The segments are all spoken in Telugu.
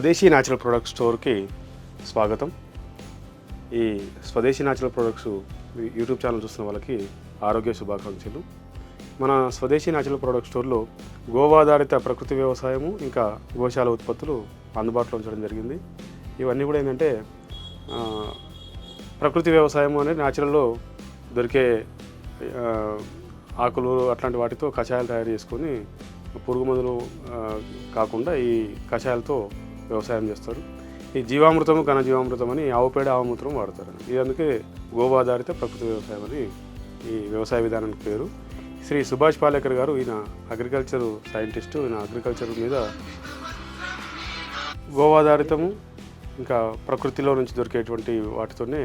స్వదేశీ న్యాచురల్ ప్రొడక్ట్ స్టోర్కి స్వాగతం. ఈ స్వదేశీ న్యాచురల్ ప్రొడక్ట్స్ యూట్యూబ్ ఛానల్ చూస్తున్న వాళ్ళకి ఆరోగ్య శుభాకాంక్షలు. మన స్వదేశీ న్యాచురల్ ప్రొడక్ట్ స్టోర్లో గోవాధారిత ప్రకృతి వ్యవసాయము ఇంకా గోశాల ఉత్పత్తులు అందుబాటులో ఉంచడం జరిగింది. ఇవన్నీ కూడా ఏంటంటే ప్రకృతి వ్యవసాయం అనేది న్యాచురల్లో దొరికే ఆకులు అట్లాంటి వాటితో కషాయాలు తయారు చేసుకొని పురుగు మందులు కాకుండా ఈ కషాయాలతో వ్యవసాయం చేస్తారు. ఈ జీవామృతము ఘనజీవామృతం అని ఆవు పేడ ఆవుమూత్రం వాడతారు. ఇది అందుకే గోవాధారిత ప్రకృతి వ్యవసాయం అని ఈ వ్యవసాయ విధానానికి పేరు. శ్రీ సుభాష్ పాలేకర్ గారు ఈయన అగ్రికల్చర్ సైంటిస్టు ఈయన అగ్రికల్చర్ మీద గోవాధారితము ఇంకా ప్రకృతిలో నుంచి దొరికేటువంటి వాటితోనే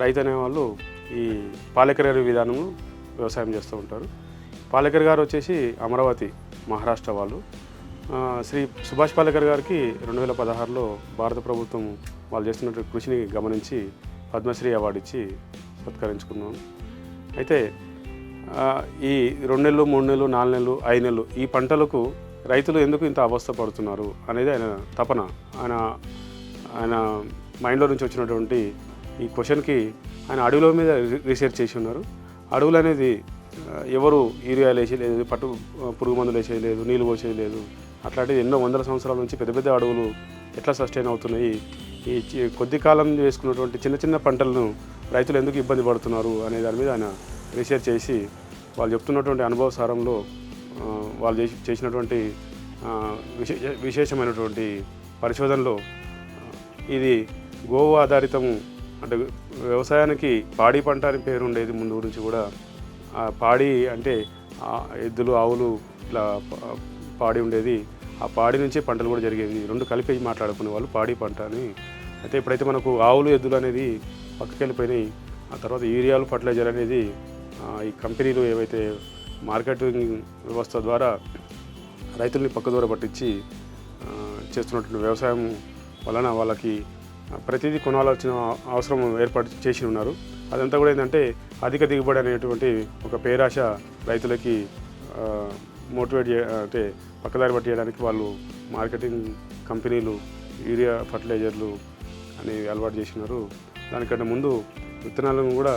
రైతు అనేవాళ్ళు ఈ పాలేకర్ గారి విధానము వ్యవసాయం చేస్తూ ఉంటారు. పాలేకర్ గారు వచ్చేసి అమరావతి మహారాష్ట్ర వాళ్ళు. శ్రీ సుభాష్ పాలేకర్ గారికి రెండు వేల పదహారులో భారత ప్రభుత్వం వాళ్ళు చేస్తున్నటువంటి కృషిని గమనించి పద్మశ్రీ అవార్డు ఇచ్చి సత్కరించుకున్నాం అయితే ఈ రెండు నెలలు మూడు నెలలు నాలుగు నెలలు ఐదు నెలలు ఈ పంటలకు రైతులు ఎందుకు ఇంత అవస్థ పడుతున్నారు అనేది ఆయన తపన. ఆయన ఆయన మైండ్లో నుంచి వచ్చినటువంటి ఈ క్వశ్చన్కి ఆయన అడవుల మీద రి- రీసెర్చ్ చేసి ఉన్నారు. అడవులు అనేది ఎవరు యూరియాలు వేసేయలేదు పట్టు పురుగు మందులు వేసేయలేదు నీళ్ళు పోసేయలేదు అట్లాంటివి ఎన్నో వందల సంవత్సరాల నుంచి పెద్ద పెద్ద అడవులు ఎట్లా సస్టైన్ అవుతున్నాయి? ఈ కొద్ది కాలం వేసుకున్నటువంటి చిన్న చిన్న పంటలను రైతులు ఎందుకు ఇబ్బంది పడుతున్నారు అనే దాని మీద ఆయన రీసెర్చ్ చేసి వాళ్ళు చెప్తున్నటువంటి అనుభవ సారంలో వాళ్ళు చేసినటువంటి విశేష విశేషమైనటువంటి పరిశోధనలో ఇది గోవు ఆధారితము అంటే వ్యవసాయానికి పాడి పంట అని పేరు ఉండేది ముందు నుంచి కూడా. పాడి అంటే ఎద్దులు ఆవులు ఇట్లా పాడి ఉండేది. ఆ పాడి నుంచే పంటలు కూడా జరిగేవి. రెండు కలిపి మాట్లాడుకునే వాళ్ళు పాడి పంట అని. అయితే ఇప్పుడైతే మనకు ఆవులు ఎద్దులు అనేది పక్కకి వెళ్ళిపోయినాయి ఆ తర్వాత యూరియాలు ఫర్టిలైజర్ అనేది ఈ కంపెనీలు ఏవైతే మార్కెటింగ్ వ్యవస్థ ద్వారా రైతుల్ని పక్క దూర పట్టించి చేస్తున్నటువంటి వ్యవసాయం వలన వాళ్ళకి ప్రతిదీ కొనాల్సిన అవసరం ఏర్పాటు చేసి ఉన్నారు. అదంతా కూడా ఏంటంటే అధిక దిగుబడి అనేటువంటి ఒక పేరాశ రైతులకి మోటివేట్ అంటే పక్కదారి పట్టియడానికి వాళ్ళు మార్కెటింగ్ కంపెనీలు యూరియా ఫర్టిలైజర్లు అనేవి అలవాటు చేసినారు. దానికంటే ముందు విత్తనాలను కూడా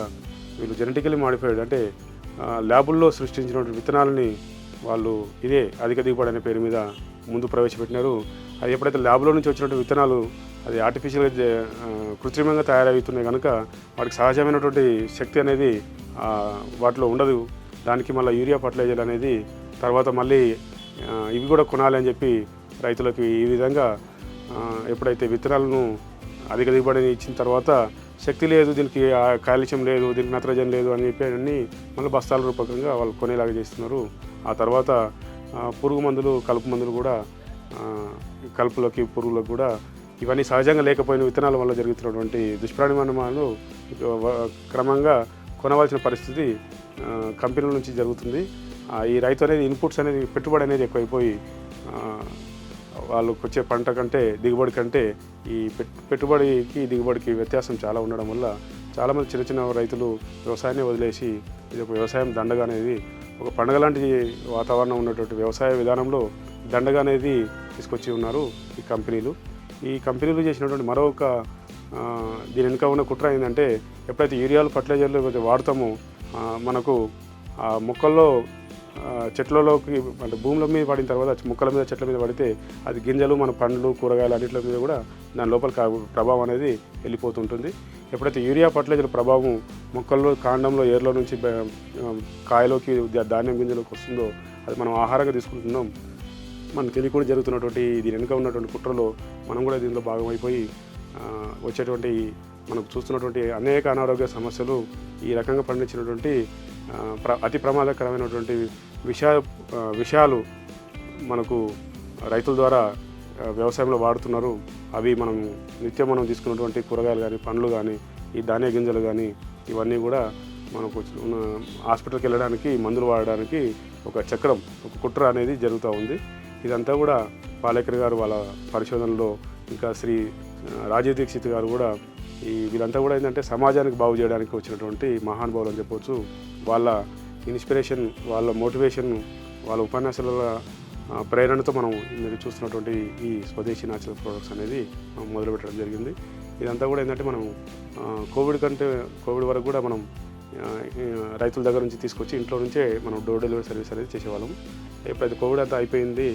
వీళ్ళు జెనెటికలీ మాడిఫైడ్ అంటే ల్యాబుల్లో సృష్టించినటువంటి విత్తనాలని వాళ్ళు ఇదే అధిక దిగుబడి అనే పేరు మీద ముందు ప్రవేశపెట్టినారు. అది ఎప్పుడైతే ల్యాబ్లో నుంచి వచ్చినటువంటి విత్తనాలు అది ఆర్టిఫిషియల్గా కృత్రిమంగా తయారవుతున్నాయి కనుక వాటికి సహజమైనటువంటి శక్తి అనేది వాటిలో ఉండదు. దానికి మళ్ళీ యూరియా ఫర్టిలైజర్ అనేది తర్వాత మళ్ళీ ఇవి కూడా కొనాలి అని చెప్పి రైతులకు ఈ విధంగా ఎప్పుడైతే విత్తనాలను అధిక దిగుబడిని ఇచ్చిన తర్వాత శక్తి లేదు దీనికి కాలుష్యం లేదు దీనికి నత్రజన్ లేదు అని చెప్పి అన్ని మళ్ళీ బస్తాల రూపకంగా వాళ్ళు కొనేలాగా చేస్తున్నారు. ఆ తర్వాత పురుగు మందులు కలుపు మందులు కూడా కలుపులకి పురుగులకు కూడా ఇవన్నీ సహజంగా లేకపోయిన విత్తనాల వల్ల జరుగుతున్నటువంటి దుష్పరిణామాలు క్రమంగా కొనవలసిన పరిస్థితి కంపెనీల నుంచి జరుగుతుంది. ఈ రైతు అనేది ఇన్పుట్స్ అనేది పెట్టుబడి అనేది ఎక్కువైపోయి వాళ్ళకు వచ్చే పంట కంటే దిగుబడి కంటే ఈ పెట్- పెట్టుబడికి దిగుబడికి వ్యత్యాసం చాలా ఉండడం వల్ల చాలామంది చిన్న చిన్న రైతులు వ్యవసాయాన్ని వదిలేసి ఇది ఒక వ్యవసాయం దండగా అనేది ఒక పండగ లాంటి వాతావరణం ఉన్నటువంటి వ్యవసాయ విధానంలో దండగా అనేది తీసుకొచ్చి ఉన్నారు ఈ కంపెనీలు. ఈ కంపెనీలు చేసినటువంటి మరొక దీని వెనుక ఉన్న కుట్ర ఏంటంటే ఎప్పుడైతే యూరియాలు ఫర్టిలైజర్లు వాడతామో మనకు ఆ మొక్కల్లో చెట్లలోకి అంటే భూముల మీద పడిన తర్వాత మొక్కల మీద చెట్ల మీద పడితే అది గింజలు మన పండ్లు కూరగాయలు అన్నింటి మీద కూడా దాని లోపల ప్రభావం అనేది వెళ్ళిపోతుంటుంది. ఎప్పుడైతే యూరియా ఫర్టిలైజర్ ప్రభావం మొక్కల్లో కాండంలో ఏర్లో నుంచి కాయలోకి ధాన్యం గింజలోకి వస్తుందో అది మనం ఆహారంగా తీసుకుంటున్నాం. మనం తెలియకుండా జరుగుతున్నటువంటి దీని వెనుక ఉన్నటువంటి కుట్రలో మనం కూడా దీనిలో భాగమైపోయి వచ్చేటువంటి మనకు చూస్తున్నటువంటి అనేక అనారోగ్య సమస్యలు ఈ రకంగా పండించినటువంటి అతి ప్రమాదకరమైనటువంటి విషా విషయాలు మనకు రైతుల ద్వారా వ్యవసాయంలో వాడుతున్నారు. అవి మనం నిత్యం మనం తీసుకున్నటువంటి కూరగాయలు కానీ పండ్లు కానీ ఈ ధాన్య గింజలు కానీ ఇవన్నీ కూడా మనకు ఉన్న హాస్పిటల్కి వెళ్ళడానికి మందులు వాడడానికి ఒక చక్రం ఒక కుట్ర అనేది జరుగుతూ ఉంది. ఇదంతా కూడా పాలేకర్ గారు వాళ్ళ పరిశోధనలో ఇంకా శ్రీ రాజీవ్ దీక్షిత్ గారు కూడా ఈ వీళ్ళంతా కూడా ఏంటంటే సమాజానికి బాగు చేయడానికి వచ్చినటువంటి మహానుభావులు అని చెప్పొచ్చు. వాళ్ళ ఇన్స్పిరేషన్ వాళ్ళ మోటివేషన్ వాళ్ళ ఉపన్యాసాల ప్రేరణతో మనం మీరు చూస్తున్నటువంటి ఈ స్వదేశీ న్యాచురల్ ప్రొడక్ట్స్ అనేది మొదలుపెట్టడం జరిగింది. ఇదంతా కూడా ఏంటంటే మనం కోవిడ్ కంటే కోవిడ్ వరకు కూడా మనం రైతుల దగ్గర నుంచి తీసుకొచ్చి ఇంట్లో నుంచే మనం డోర్ డెలివరీ సర్వీస్ అనేది చేసేవాళ్ళం. ఎప్పుడైతే కోవిడ్ అంతా అయిపోయింది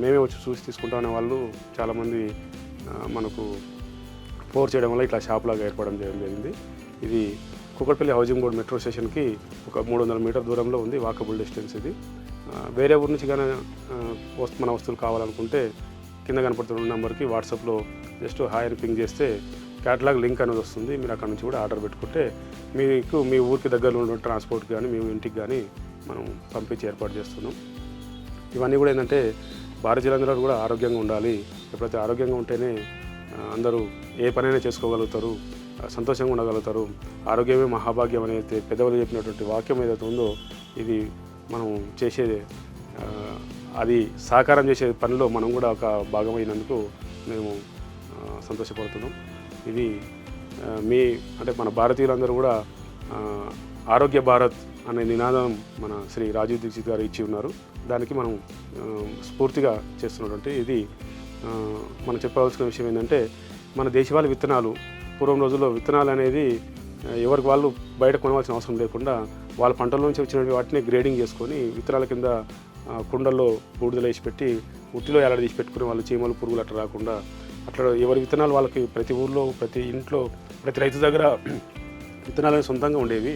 మేమే వచ్చి చూసి తీసుకుంటాం అనే వాళ్ళు చాలామంది మనకు ఫోర్ చేయడం వల్ల ఇట్లా షాప్ లాగా ఏర్పడడం చేయడం జరిగింది. ఇది కుక్కట్పల్లి హౌజింగ్ బోర్డ్ మెట్రో స్టేషన్కి ఒక మూడు వందల మీటర్ దూరంలో ఉంది వాకబుల్ డిస్టెన్స్ ఇది. వేరే ఊరి నుంచి కానీ వస్తు మన వస్తువులు కావాలనుకుంటే కింద కనపడుతున్న నెంబర్కి వాట్సాప్లో జస్ట్ హాయ్ అని పింగ్ చేస్తే క్యాటలాగ్ లింక్ అనేది వస్తుంది. మీరు అక్కడ నుంచి కూడా ఆర్డర్ పెట్టుకుంటే మీకు మీ ఊరికి దగ్గరలో ఉన్న ట్రాన్స్పోర్ట్ కానీ మీ ఇంటికి కానీ మనం పంపించి ఏర్పాటు చేస్తున్నాం. ఇవన్నీ కూడా ఏంటంటే భారతీయులందరూ కూడా ఆరోగ్యంగా ఉండాలి. ఎప్పుడైతే ఆరోగ్యంగా ఉంటేనే అందరూ ఏ పనైనా చేసుకోగలుగుతారు సంతోషంగా ఉండగలుగుతారు. ఆరోగ్యమే మహాభాగ్యం అనేది పెద్దవాళ్ళు చెప్పినటువంటి వాక్యం ఏదైతే ఉందో ఇది మనం చేసేది అది సాకారం చేసే పనిలో మనం కూడా ఒక భాగమైనందుకు మేము సంతోషపడుతున్నాం. ఇది మీ అంటే మన భారతీయులందరూ కూడా ఆరోగ్య భారత్ అనే నినాదం మన శ్రీ రాజీవ్ దీక్షిత్ గారు ఇచ్చి ఉన్నారు. దానికి మనం స్ఫూర్తిగా చేస్తున్నటువంటి ఇది మనం చెప్పవలసిన విషయం ఏంటంటే మన దేశవాళీ విత్తనాలు పూర్వం రోజుల్లో విత్తనాలు అనేది ఎవరికి వాళ్ళు బయట కొనవలసిన అవసరం లేకుండా వాళ్ళ పంటల నుంచి వచ్చిన వాటిని గ్రేడింగ్ చేసుకొని విత్తనాల కింద కుండల్లో బూడిదలు వేసి పెట్టి ఉట్టిలో ఎలాడ తీసి పెట్టుకుని వాళ్ళు చీమలు పురుగులు అట్లా రాకుండా అట్లా ఎవరి విత్తనాలు వాళ్ళకి ప్రతి ఊర్లో ప్రతి ఇంట్లో ప్రతి రైతు దగ్గర విత్తనాలు సొంతంగా ఉండేవి.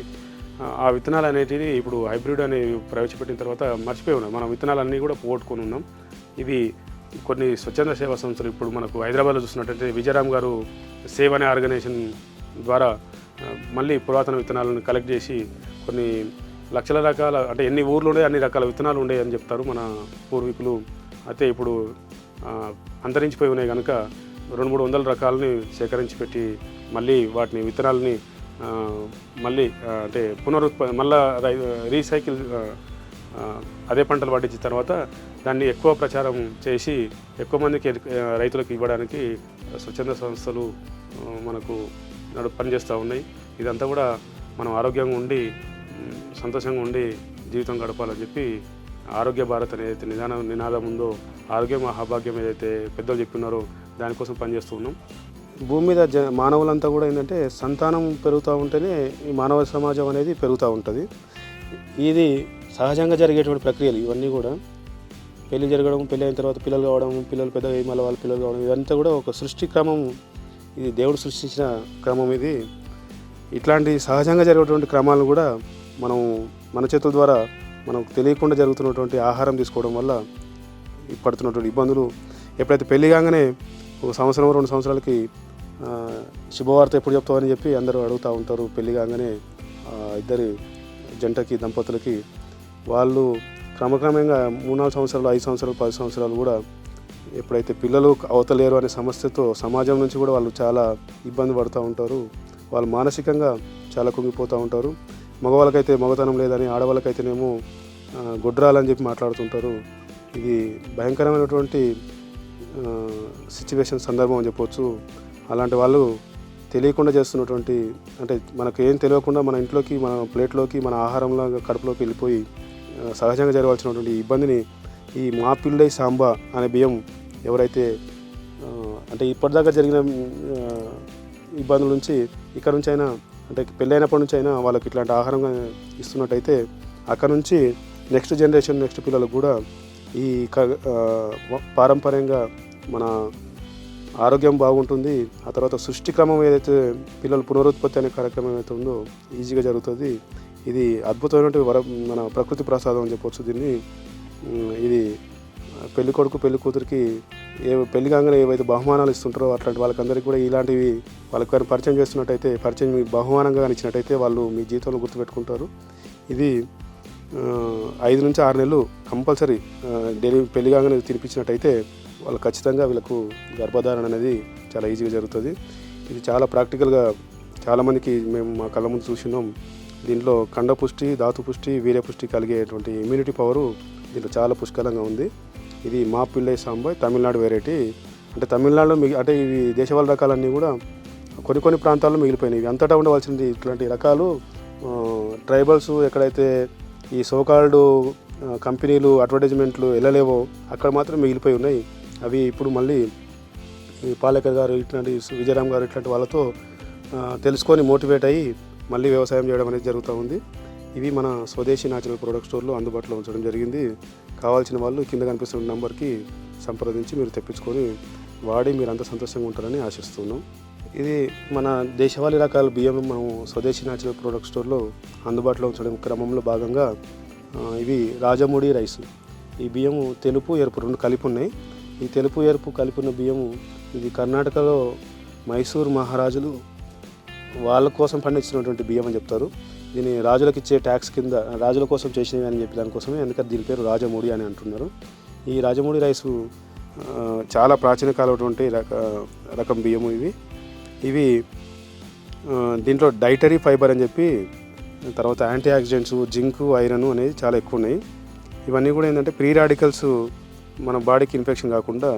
ఆ, ఆ విత్తనాలు అనేటివి ఇప్పుడు హైబ్రిడ్ అనేవి ప్రవేశపెట్టిన తర్వాత మర్చిపోయి ఉన్నాం. మనం విత్తనాలన్నీ కూడా పోగొట్టుకొని ఉన్నాం. ఇది కొన్ని స్వచ్ఛంద సేవా సంస్థలు ఇప్పుడు మనకు హైదరాబాద్లో చూసినట్టయితే విజయరామ్ గారు సేవ్ అనే ఆర్గనైజేషన్ ద్వారా మళ్ళీ పురాతన విత్తనాలను కలెక్ట్ చేసి కొన్ని లక్షల రకాల అంటే ఎన్ని ఊర్లు ఉండే అన్ని రకాల విత్తనాలు ఉండే అని చెప్తారు మన పూర్వీకులు. అయితే ఇప్పుడు అంతరించిపోయి ఉన్నాయి కనుక రెండు మూడు వందల రకాలని సేకరించి పెట్టి మళ్ళీ వాటిని విత్తనాలని మళ్ళీ అంటే పునరుత్ప మళ్ళా రై రీసైకిల్ అదే పంటలు పండించిన తర్వాత దాన్ని ఎక్కువ ప్రచారం చేసి ఎక్కువ మందికి రైతులకు ఇవ్వడానికి స్వచ్ఛంద సంస్థలు మనకు నడు పనిచేస్తూ ఉన్నాయి. ఇదంతా కూడా మనం ఆరోగ్యంగా ఉండి సంతోషంగా ఉండి జీవితం గడపాలని చెప్పి ఆరోగ్య భారత్ అనేది నిదానం నినాదం ఉందో ఆరోగ్యం మహాభాగ్యం ఏదైతే పెద్దలు చెప్పినారో దానికోసం పనిచేస్తూ ఉన్నాం. భూమి మీద జ మానవులంతా కూడా ఏంటంటే సంతానం పెరుగుతూ ఉంటేనే ఈ మానవ సమాజం అనేది పెరుగుతూ ఉంటుంది. ఇది సహజంగా జరిగేటువంటి ప్రక్రియలు ఇవన్నీ కూడా పెళ్ళి జరగడం పెళ్ళి అయిన తర్వాత పిల్లలు కావడం పిల్లలు పెద్ద మళ్ళీ వాళ్ళ పిల్లలు కావడం ఇదంతా కూడా ఒక సృష్టి క్రమం. ఇది దేవుడు సృష్టించిన క్రమం ఇది. ఇట్లాంటి సహజంగా జరిగేటువంటి క్రమాలను కూడా మనం మన చేతుల ద్వారా మనకు తెలియకుండా జరుగుతున్నటువంటి ఆహారం తీసుకోవడం వల్ల పడుతున్నటువంటి ఇబ్బందులు. ఎప్పుడైతే పెళ్ళి కాగానే ఒక సంవత్సరం రెండు సంవత్సరాలకి శుభవార్త ఎప్పుడు చెప్తామని చెప్పి అందరూ అడుగుతూ ఉంటారు. పెళ్ళి కాగానే ఇద్దరి జంటకి దంపతులకి వాళ్ళు క్రమక్రమంగా మూడు నాలుగు సంవత్సరాలు ఐదు సంవత్సరాలు పది సంవత్సరాలు కూడా ఎప్పుడైతే పిల్లలు అవతలేరు అనే సమస్యతో సమాజం నుంచి కూడా వాళ్ళు చాలా ఇబ్బంది పడుతూ ఉంటారు. వాళ్ళు మానసికంగా చాలా కుంగిపోతూ ఉంటారు. మగవాళ్ళకైతే మగతనం లేదని ఆడవాళ్ళకైతేనేమో గుడ్రాలని గొడ్రాలని చెప్పి మాట్లాడుతుంటారు. ఇది భయంకరమైనటువంటి సిచ్యువేషన్ సందర్భం అని చెప్పవచ్చు అలాంటి వాళ్ళు తెలియకుండా చేస్తున్నటువంటి అంటే మనకు ఏం తెలియకుండా మన ఇంట్లోకి మన ప్లేట్లోకి మన ఆహారంలో కడుపులోకి వెళ్ళిపోయి సహజంగా జరగాల్సినటువంటి ఇబ్బందిని ఈ మా పిల్లై సాంబా అనే బియ్యం ఎవరైతే అంటే ఇప్పటిదాకా జరిగిన ఇబ్బందుల నుంచి ఇక్కడ నుంచి అయినా అంటే పెళ్ళైనప్పటి నుంచి అయినా వాళ్ళకి ఇట్లాంటి ఆహారం ఇస్తున్నట్టయితే అక్కడ నుంచి నెక్స్ట్ జనరేషన్ నెక్స్ట్ పిల్లలకు కూడా ఈ క- పారంపర్యంగా మన ఆరోగ్యం బాగుంటుంది. ఆ తర్వాత సృష్టి క్రమం ఏదైతే పిల్లల పునరుత్పత్తి అనే కార్యక్రమం ఏదైతే ఉందో ఈజీగా జరుగుతుంది. ఇది అద్భుతమైనటువంటి వర మన ప్రకృతి ప్రసాదం అని చెప్పొచ్చు దీన్ని. ఇది పెళ్ళి కొడుకు పెళ్ళి కూతురికి ఏ పెళ్ళి కాగానే ఏవైతే బహుమానాలు ఇస్తుంటారో అట్లాంటి వాళ్ళకందరికీ కూడా ఇలాంటివి వాళ్ళకి కానీ పరిచయం చేస్తున్నట్టయితే పరిచయం మీ బహుమానంగా కానీ ఇచ్చినట్టయితే వాళ్ళు మీ జీవితంలో గుర్తుపెట్టుకుంటారు. ఇది ఐదు నుంచి ఆరు నెలలు కంపల్సరీ డైలీ పెళ్ళి కాగానే తినిపించినట్టయితే వాళ్ళు ఖచ్చితంగా వీళ్ళకు గర్భధారణ అనేది చాలా ఈజీగా జరుగుతుంది. ఇది చాలా ప్రాక్టికల్గా చాలామందికి మేము మా కళ్ళ ముందు చూసినాం దీంట్లో కండపుష్టి ధాతుపుష్టి ధాతు పుష్టి కలిగేటువంటి ఇమ్యూనిటీ పవరు దీంట్లో చాలా పుష్కలంగా ఉంది. ఇది మా పిల్లై సాంబాయ్ తమిళనాడు వెరైటీ అంటే తమిళనాడులో మిగి అంటే ఇవి దేశవాళ రకాలన్నీ కూడా కొన్ని కొన్ని ప్రాంతాల్లో మిగిలిపోయినాయి. ఇవి అంతటా ఉండవలసింది ఇట్లాంటి రకాలు ట్రైబల్స్ ఎక్కడైతే ఈ సోకాల్డ్ కంపెనీలు అడ్వర్టైజ్మెంట్లు వెళ్ళలేవో అక్కడ మాత్రం మిగిలిపోయి ఉన్నాయి. అవి ఇప్పుడు మళ్ళీ ఈ పాలేకర్ గారు ఇట్లాంటి విజయరామ్ గారు ఇట్లాంటి వాళ్ళతో తెలుసుకొని మోటివేట్ అయ్యి మళ్ళీ వ్యవసాయం చేయడం అనేది జరుగుతూ ఉంది. ఇవి మన స్వదేశీ న్యాచురల్ ప్రొడక్ట్ స్టోర్లో అందుబాటులో ఉంచడం జరిగింది. కావాల్సిన వాళ్ళు కింద కనిపిస్తున్న నెంబర్కి సంప్రదించి మీరు తెప్పించుకొని వాడి మీరు అంత సంతోషంగా ఉంటారని ఆశిస్తున్నాం. ఇది మన దేశవాళీ రకాల బియ్యం మనం స్వదేశీ న్యాచురల్ ప్రొడక్ట్ స్టోర్లో అందుబాటులో ఉంచడం క్రమంలో భాగంగా ఇవి రాజమూడి రైస్. ఈ బియ్యము తెలుపు ఎరుపు రెండు కలిపి ఉన్నాయి. ఈ తెలుపు ఎరుపు కలిపిన బియ్యము ఇది కర్ణాటకలో మైసూర్ మహారాజులు వాళ్ళ కోసం పండించినటువంటి బియ్యం అని చెప్తారు. దీన్ని రాజులకు ఇచ్చే ట్యాక్స్ కింద రాజుల కోసం చేసినవి అని చెప్పి దానికోసమే అందుకని దీని పేరు రాజమూడి అని అంటున్నారు. ఈ రాజమూడి రైసు చాలా ప్రాచీన కాలటువంటి రక రకం బియ్యము ఇవి. ఇవి దీంట్లో డైటరీ ఫైబర్ అని చెప్పి తర్వాత యాంటీ ఆక్సిడెంట్స్ జింకు ఐరన్ అనేది చాలా ఎక్కువ ఉన్నాయి. ఇవన్నీ కూడా ఏంటంటే ప్రీ రాడికల్స్ మన బాడీకి ఇన్ఫెక్షన్ కాకుండా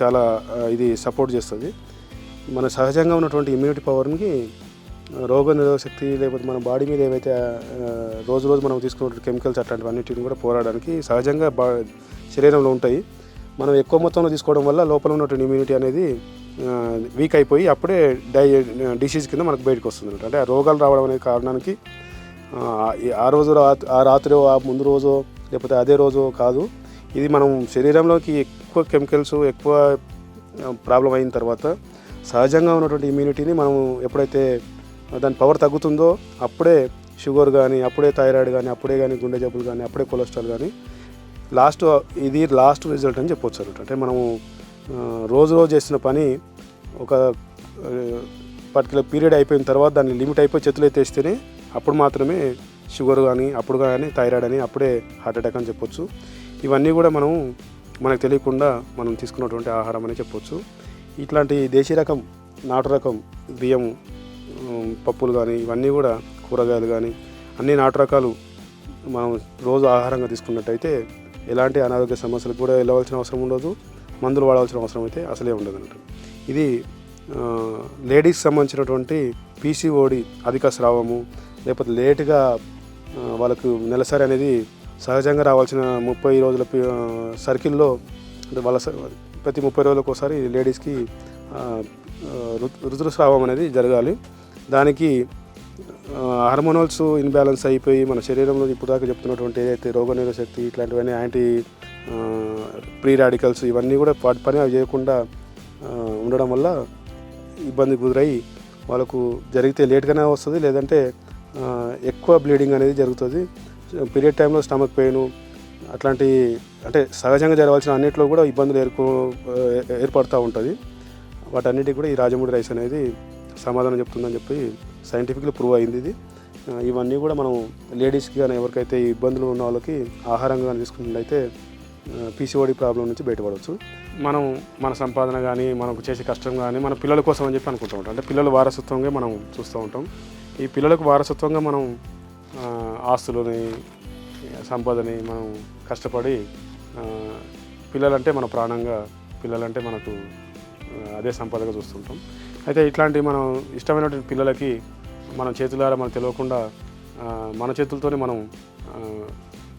చాలా ఇది సపోర్ట్ చేస్తుంది. మన సహజంగా ఉన్నటువంటి ఇమ్యూనిటీ పవర్ని రోగ నిరోధక శక్తి లేకపోతే మన బాడీ మీద ఏవైతే రోజు రోజు మనం తీసుకున్న కెమికల్స్ అట్లాంటివన్నిటిని కూడా పోరాడడానికి సహజంగా బా శరీరంలో ఉంటాయి. మనం ఎక్కువ మొత్తంలో తీసుకోవడం వల్ల లోపల ఉన్నటువంటి ఇమ్యూనిటీ అనేది వీక్ అయిపోయి అప్పుడే డై డిసీజ్ కింద మనకు బయటకు వస్తుంది అంటే ఆ రోగాలు రావడం అనే కారణానికి ఆ, రోజు ఆ రాత్రి ఆ ముందు రోజు లేకపోతే అదే రోజు కాదు. ఇది మనం శరీరంలోకి ఎక్కువ కెమికల్స్ ఎక్కువ ప్రాబ్లం అయిన తర్వాత సహజంగా ఉన్నటువంటి ఇమ్యూనిటీని మనం ఎప్పుడైతే దాని పవర్ తగ్గుతుందో అప్పుడే షుగర్ కానీ అప్పుడే థైరాయిడ్ కానీ అప్పుడే కానీ గుండె జబ్బులు కానీ అప్పుడే కొలెస్ట్రాల్ కానీ లాస్ట్ ఇది లాస్ట్ రిజల్ట్ అని చెప్పొచ్చు అనమాట. అంటే మనము రోజు రోజు చేసిన పని ఒక పర్టికులర్ పీరియడ్ అయిపోయిన తర్వాత దాన్ని లిమిట్ అయిపోయి చేతులు ఎత్తేస్తేనే అప్పుడు మాత్రమే షుగర్ కానీ అప్పుడు కానీ థైరాయిడ్ అని అప్పుడే హార్ట్ అటాక్ అని చెప్పొచ్చు. ఇవన్నీ కూడా మనం మనకు తెలియకుండా మనం తీసుకున్నటువంటి ఆహారం అని చెప్పొచ్చు. ఇట్లాంటి దేశీ రకం నాటు రకం బియ్యం పప్పులు కానీ ఇవన్నీ కూడా కూరగాయలు కానీ అన్ని నాటు రకాలు మనం రోజు ఆహారంగా తీసుకున్నట్టయితే ఎలాంటి అనారోగ్య సమస్యలకు కూడా వెళ్ళవలసిన అవసరం ఉండదు. మందులు వాడవలసిన అవసరం అయితే అసలే ఉండదు అన్నట్టు ఇది లేడీస్కి సంబంధించినటువంటి పీసీఓడి అధిక స్రావము లేకపోతే లేటుగా వాళ్ళకు నెలసరి అనేది సహజంగా రావాల్సిన ముప్పై రోజుల సర్కిల్లో అంటే వాళ్ళ స- ప్రతి ముప్పై రోజులకు ఒకసారి లేడీస్కి ఆ, ఋతు- ఋతుస్రావం అనేది జరగాలి. దానికి హార్మోనల్స్ ఇన్బ్యాలెన్స్ అయిపోయి మన శరీరంలో ఇప్పుడు దాకా చెప్తున్నటువంటి ఏదైతే రోగనిరోధ శక్తి ఇట్లాంటివన్నీ యాంటీ ప్రీ రాడికల్స్ ఇవన్నీ కూడా వాటి పని అవి చేయకుండా ఉండడం వల్ల ఇబ్బంది గురై వాళ్ళకు జరిగితే లేట్గానే వస్తుంది. లేదంటే ఎక్కువ బ్లీడింగ్ అనేది జరుగుతుంది. పీరియడ్ టైంలో స్టమక్ పెయిన్ అట్లాంటి అంటే సహజంగా జరగాల్సిన అన్నింటిలో కూడా ఇబ్బందులు ఏర్పో ఏర్పడుతూ ఉంటుంది. వాటన్నిటికి కూడా ఈ రాజమూడి రైస్ అనేది సమాధానం చెప్తుందని చెప్పి సైంటిఫిక్లీ ప్రూవ్ అయింది ఇది. ఇవన్నీ కూడా మనం లేడీస్కి కానీ ఎవరికైతే ఈ ఇబ్బందులు ఉన్న వాళ్ళకి ఆహారంగా కానీ తీసుకున్నట్లయితే పీసీఓడి ప్రాబ్లం నుంచి బయటపడవచ్చు. మనం మన సంపాదన కానీ మనకు చేసే కష్టం కానీ మన పిల్లల కోసం అని చెప్పి అనుకుంటూ ఉంటాం. అంటే పిల్లల వారసత్వంగా మనం చూస్తూ ఉంటాం. ఈ పిల్లలకు వారసత్వంగా మనం ఆస్తులని సంపదని మనం కష్టపడి పిల్లలంటే మన ప్రాణంగా పిల్లలంటే మనకు అదే సంపదగా చూస్తుంటాం. అయితే ఇట్లాంటి మనం ఇష్టమైనటువంటి పిల్లలకి మనం చేతులారా మనం తెలియకుండా మన చేతులతోనే మనం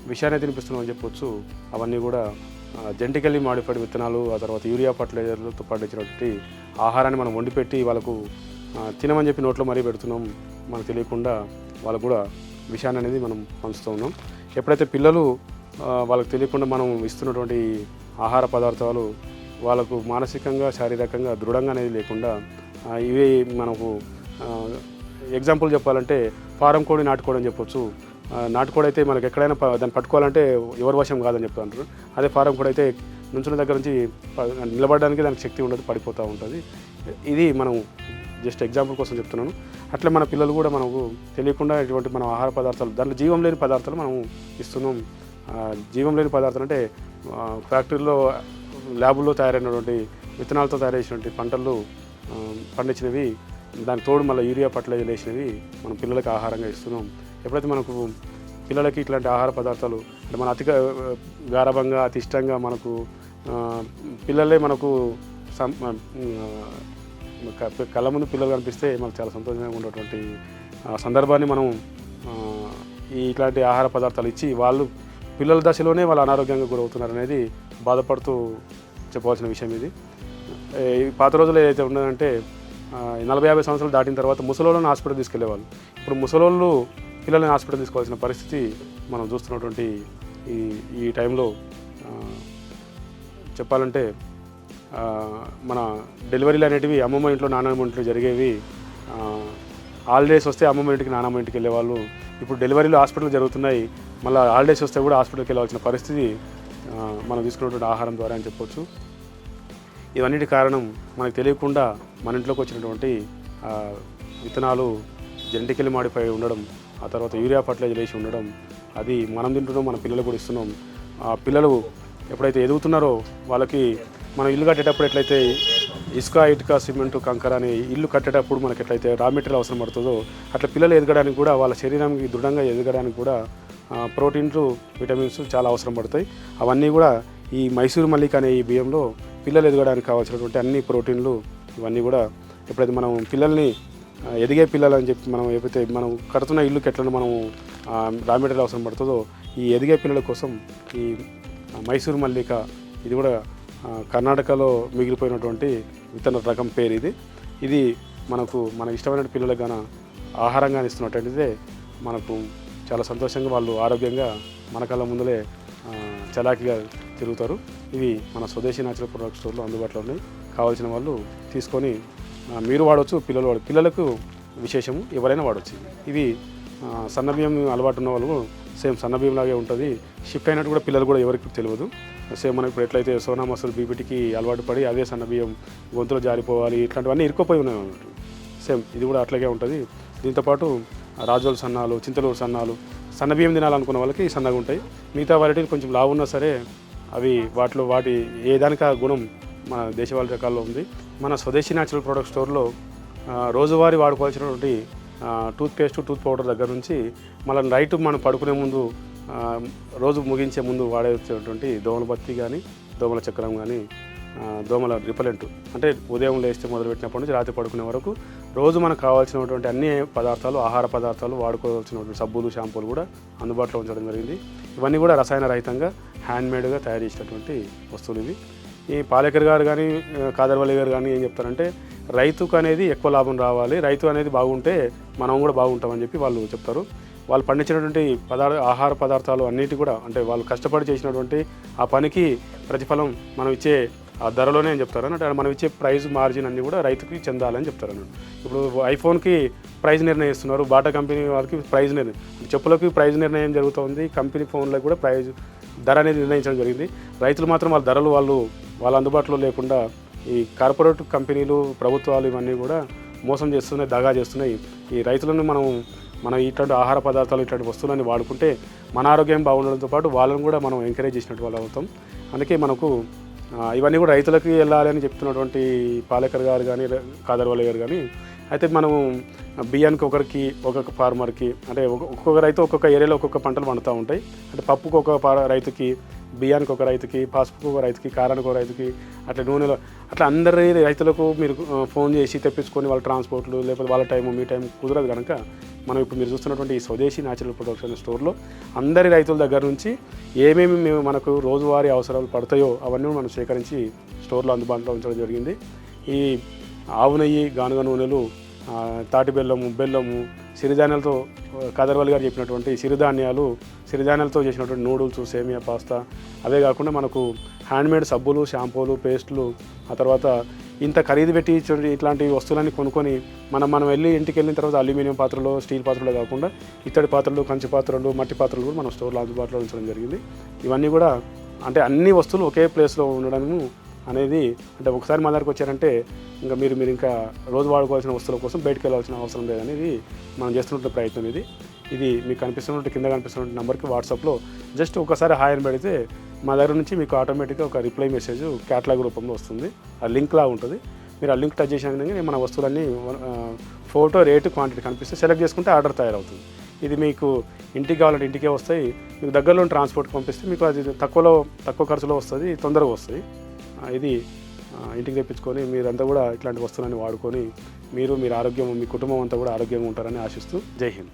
విషయాన్ని తినిపిస్తున్నాం అని చెప్పొచ్చు. అవన్నీ కూడా జెంటికల్లీ మాడిఫైడ్ విత్తనాలు ఆ తర్వాత యూరియా ఫర్టిలైజర్లతో పండించినటువంటి ఆహారాన్ని మనం వండిపెట్టి వాళ్ళకు తినమని చెప్పి నోట్లో మరీ పెడుతున్నాం. మనకు తెలియకుండా వాళ్ళకు కూడా విషయాన్ని అనేది మనం పంచుతూ ఉన్నాం. ఎప్పుడైతే పిల్లలు వాళ్ళకి తెలియకుండా మనం ఇస్తున్నటువంటి ఆహార పదార్థాలు వాళ్ళకు మానసికంగా శారీరకంగా దృఢంగా అనేది లేకుండా ఇవే ఇవి మనకు ఎగ్జాంపుల్ చెప్పాలంటే ఫారం కోడి నాటుకోడి అని చెప్పొచ్చు. నాటుకోడి అయితే మనకు ఎక్కడైనా ప- దాన్ని పట్టుకోవాలంటే ఎవరి వశం కాదని చెప్తాంటారు అదే ఫారం కోడి అయితే నుంచున్న దగ్గర నుంచి ప- నిలబడడానికి దానికి శక్తి ఉండదు పడిపోతూ ఉంటుంది. ఇది మనం జస్ట్ ఎగ్జాంపుల్ కోసం చెప్తున్నాను. అట్లా మన పిల్లలు కూడా మనకు తెలియకుండా ఇటువంటి మనం ఆహార పదార్థాలు దాంట్లో జీవం లేని పదార్థాలు మనం ఇస్తున్నాం. జీవం లేని పదార్థాలు అంటే ఫ్యాక్టరీలో ల్యాబుల్లో తయారైనటువంటి విత్తనాలతో తయారు పంటలు పండించినవి దానికి తోడు మళ్ళీ యూరియా ఫర్టిలైజర్ వేసినవి మనం పిల్లలకి ఆహారంగా ఇస్తున్నాం. ఎప్పుడైతే మనకు పిల్లలకి ఇట్లాంటి ఆహార పదార్థాలు అంటే మన అతి గారభంగా అతి ఇష్టంగా మనకు పిల్లలే మనకు సం కళ్ళ ముందు పిల్లలు కనిపిస్తే మనకు చాలా సంతోషంగా ఉన్నటువంటి ఆ, సందర్భాన్ని మనం ఈ ఇట్లాంటి ఆహార పదార్థాలు ఇచ్చి వాళ్ళు పిల్లల దశలోనే వాళ్ళు అనారోగ్యంగా గురవుతున్నారు అనేది బాధపడుతూ చెప్పవలసిన విషయం ఇది. ఈ పాత రోజుల్లో ఏదైతే ఉన్నదంటే నలభై యాభై సంవత్సరాలు దాటిన తర్వాత ముసలోళ్ళని హాస్పిటల్ తీసుకెళ్ళేవాళ్ళు. ఇప్పుడు ముసలోళ్ళు పిల్లల్ని హాస్పిటల్ తీసుకోవాల్సిన పరిస్థితి మనం చూస్తున్నటువంటి ఈ ఈ టైంలో చెప్పాలంటే మన డెలివరీలు అనేటివి అమ్మమ్మ ఇంట్లో నాన్నమ్మ ఇంట్లో జరిగేవి హాలిడేస్ వస్తే అమ్మమ్మ ఇంటికి నాన్నమ్మ ఇంటికి వెళ్ళేవాళ్ళు ఇప్పుడు డెలివరీలు హాస్పిటల్ జరుగుతున్నాయి. మళ్ళీ హాలిడేస్ వస్తే కూడా హాస్పిటల్కి వెళ్ళాల్సిన పరిస్థితి మనం తీసుకున్నటువంటి ఆహారం ద్వారా అని చెప్పొచ్చు. ఇవన్నిటి కారణం మనకు తెలియకుండా మన ఇంట్లోకి వచ్చినటువంటి విత్తనాలు జెనటికల్ మాడిఫై ఉండడం ఆ తర్వాత యూరియా ఫర్టిలైజర్ వేసి ఉండడం అది మనం తింటున్నాం మన పిల్లలు కూడా ఇస్తున్నాం. ఆ పిల్లలు ఎప్పుడైతే ఎదుగుతున్నారో వాళ్ళకి మనం ఇల్లు కట్టేటప్పుడు ఎట్లయితే ఇసుక ఇటుక సిమెంట్ కంకర అని ఇల్లు కట్టేటప్పుడు మనకి ఎట్లయితే రా మెటీరియల్ అవసరం పడుతుందో అట్లా పిల్లలు ఎదగడానికి కూడా వాళ్ళ శరీరానికి దృఢంగా ఎదగడానికి కూడా ప్రోటీన్లు విటమిన్స్ చాలా అవసరం పడతాయి. అవన్నీ కూడా ఈ మైసూరు మల్లిక అనే ఈ బియ్యంలో పిల్లలు ఎదగడానికి కావాల్సినటువంటి అన్ని ప్రోటీన్లు ఇవన్నీ కూడా ఎప్పుడైతే మనం పిల్లల్ని ఎదిగే పిల్లలు అని చెప్పి మనం ఎప్పుడైతే మనం కడుతున్న ఇల్లుకి ఎట్లా మనం రా మెటీరియల్ అవసరం పడుతుందో ఈ ఎదిగే పిల్లల కోసం ఈ మైసూర్ మల్లిక ఇది కూడా కర్ణాటకలో మిగిలిపోయినటువంటి విత్తన రకం పేరు ఇది. ఇది మనకు మన ఇష్టమైన పిల్లలకు గాన ఆహారంగా ఇస్తున్నటువంటిదే మనకు చాలా సంతోషంగా వాళ్ళు ఆరోగ్యంగా మన కళ్ళ ముందులే చలాకిగా చలాకీగా తిరుగుతారు. ఇవి మన స్వదేశీ న్యాచురల్ ప్రొడక్ట్ స్టోర్లో అందుబాటులో ఉన్నాయి. కావాల్సిన వాళ్ళు తీసుకొని మీరు వాడవచ్చు పిల్లలు వాడు పిల్లలకు విశేషము ఎవరైనా వాడవచ్చు ఇవి ఆ, అలవాటు ఉన్న వాళ్ళు సేమ్ సన్న ఉంటుంది. షిఫ్ట్ అయినట్టు కూడా పిల్లలు కూడా ఎవరికి తెలియదు. సేమ్ మనకి ఇప్పుడు ఎట్లయితే సోనా మసూర్ బీపీటీకి అలవాటు పడి అదే సన్న బియ్యం గొంతులో జారిపోవాలి ఇట్లాంటివన్నీ ఇరుక్కుపోయి ఉన్నాయి అన్నట్టు సేమ్ ఇది కూడా అట్లాగే ఉంటుంది. దీంతోపాటు రాజోల సన్నాలు చింతలూరు సన్నాలు సన్న బియ్యం తినాలనుకున్న వాళ్ళకి సన్నగా ఉంటాయి. మిగతా వెరైటీలు కొంచెం లావు ఉన్నా సరే అవి వాటిలో వాటి ఏ దానికి ఆ గుణం మన దేశవాళీ రకాల్లో ఉంది. మన స్వదేశీ న్యాచురల్ ప్రోడక్ట్ స్టోర్లో రోజువారీ వాడుకోవాల్సినటువంటి టూత్ పేస్ట్ టూత్ పౌడర్ దగ్గర నుంచి మళ్ళీ నైట్ మనం పడుకునే ముందు రోజు ముగించే ముందు వాడేటువంటి దోమల బత్తి కానీ దోమల చక్రం కానీ దోమల రిపలెంట్ అంటే ఉదయం లేస్తే మొదలుపెట్టినప్పటి నుంచి రాత్రి పడుకునే వరకు రోజు మనకు కావాల్సినటువంటి అన్ని పదార్థాలు ఆహార పదార్థాలు వాడుకోవాల్సినటువంటి సబ్బులు షాంపూలు కూడా అందుబాటులో ఉంచడం జరిగింది. ఇవన్నీ కూడా రసాయన రహితంగా హ్యాండ్మేడ్గా తయారు చేసినటువంటి వస్తువులు ఇవి. ఈ పాలేకర్ గారు కానీ కాదర్వల్లి గారు కానీ ఏం చెప్తారంటే రైతుకు అనేది ఎక్కువ లాభం రావాలి రైతు అనేది బాగుంటే మనం కూడా బాగుంటామని చెప్పి వాళ్ళు చెప్తారు. వాళ్ళు పండించినటువంటి పదార్థ ఆహార పదార్థాలు అన్నిటి కూడా అంటే వాళ్ళు కష్టపడి చేసినటువంటి ఆ పనికి ప్రతిఫలం మనం ఇచ్చే ఆ ధరలోనే అని చెప్తారు అంటే మనం ఇచ్చే ప్రైజ్ మార్జిన్ అన్ని కూడా రైతుకి చెందాలని చెప్తారు అన్నట్టు. ఇప్పుడు ఐఫోన్కి ప్రైజ్ నిర్ణయిస్తున్నారు బాటా కంపెనీ వాళ్ళకి ప్రైజ్ నిర్ణయం చెప్పులకి ప్రైజ్ నిర్ణయం జరుగుతుంది. కంపెనీ ఫోన్లకు కూడా ప్రైజ్ ధర అనేది నిర్ణయించడం జరిగింది. రైతులు మాత్రం వాళ్ళ ధరలు వాళ్ళు వాళ్ళ అందుబాటులో లేకుండా ఈ కార్పొరేట్ కంపెనీలు ప్రభుత్వాలు ఇవన్నీ కూడా మోసం చేస్తున్నాయి దగా చేస్తున్నాయి. ఈ రైతులను మనం మనం ఇట్లాంటి ఆహార పదార్థాలు ఇట్లాంటి వస్తువులని వాడుకుంటే మన ఆరోగ్యం బాగుండడంతో పాటు వాళ్ళని కూడా మనం ఎంకరేజ్ చేసినట్టు వాళ్ళు అవుతాం. అందుకే మనకు ఇవన్నీ కూడా రైతులకి వెళ్ళాలి అని చెప్తున్నటువంటి పాలేకర్ గారు కానీ కాదర్వాల గారు కానీ అయితే మనం బియ్యానికి ఒకరికి ఒక్కొక్క ఫార్మర్కి అంటే ఒక్కొక్క- ఒక్కొక్క రైతు ఒక్కొక్క ఏరియాలో ఒక్కొక్క పంటలు పండుతూ ఉంటాయి. అంటే పప్పుకు ఒక రైతుకి బియ్యానికి ఒక రైతుకి పసుపుకు ఒక రైతుకి కారానికి ఒక రైతుకి అట్లా నూనెలో అట్లా అందరి రైతులకు మీరు ఫోన్ చేసి తెప్పించుకొని వాళ్ళ ట్రాన్స్పోర్ట్లు లేకపోతే వాళ్ళ టైము మీ టైం కుదరదు కనుక మనం ఇప్పుడు మీరు చూస్తున్నటువంటి ఈ స్వదేశీ న్యాచురల్ ప్రొడక్షన్ స్టోర్లో అందరి రైతుల దగ్గర నుంచి ఏమేమి మేము మనకు రోజువారీ అవసరాలు పడతాయో అవన్నీ మనం సేకరించి స్టోర్లో అందుబాటులో ఉంచడం జరిగింది. ఈ ఆవు నెయ్యి గానుగ నూనెలు తాటి బెల్లము బెల్లము సిరిధాన్యాలతో ఆ, గారు చెప్పినటువంటి సిరిధాన్యాలు సిరిధాన్యాలతో చేసినటువంటి నూడిల్స్ సేమియా పాస్తా అవే కాకుండా మనకు హ్యాండ్మేడ్ సబ్బులు షాంపూలు పేస్టులు ఆ తర్వాత ఇంత ఖరీదు పెట్టి ఇటువంటి ఇట్లాంటి వస్తువులన్నీ కొనుక్కొని మనం మనం వెళ్ళి ఇంటికి వెళ్ళిన తర్వాత అల్యూమినియం పాత్రలో స్టీల్ పాత్రలో కాకుండా ఇత్తడి పాత్రలు కంచి పాత్రలు మట్టి పాత్రలు కూడా మనం స్టోర్లో అందుబాటులో ఉంచడం జరిగింది. ఇవన్నీ కూడా అంటే అన్ని వస్తువులు ఒకే ప్లేస్లో ఉండడము అనేది అంటే ఒకసారి మా దగ్గరకు వచ్చారంటే ఇంకా మీరు మీరు ఇంకా రోజు వాడుకోవాల్సిన వస్తువుల కోసం బయటకు వెళ్ళాల్సిన అవసరం లేదనేది మనం చేస్తున్న ప్రయత్నం ఇది. ఇది మీకు కనిపిస్తున్నట్టు కింద కనిపిస్తున్న నెంబర్కి వాట్సాప్లో జస్ట్ ఒకసారి హాయ్ అని పెడితే మా దగ్గర నుంచి మీకు ఆటోమేటిక్గా ఒక రిప్లై మెసేజ్ క్యాటలాగ్ రూపంలో వస్తుంది. ఆ లింక్ లా ఉంటుంది. మీరు ఆ లింక్ టచ్ చేసిన మన వస్తువులన్నీ ఫోటో రేటు క్వాంటిటీ కనిపిస్తే సెలెక్ట్ చేసుకుంటే ఆర్డర్ తయారవుతుంది. ఇది మీకు ఇంటికి కావాలంటే ఇంటికే వస్తాయి. మీకు దగ్గరలో ట్రాన్స్పోర్ట్ పంపిస్తే మీకు అది తక్కువలో తక్కువ ఖర్చులో వస్తుంది తొందరగా వస్తుంది. ఇది ఇంటికి తెప్పించుకొని మీరంతా కూడా ఇట్లాంటి వస్తువులని వాడుకొని మీరు మీరు ఆరోగ్యం మీ కుటుంబం అంతా కూడా ఆరోగ్యంగా ఉంటారని ఆశిస్తూ జై హింద్.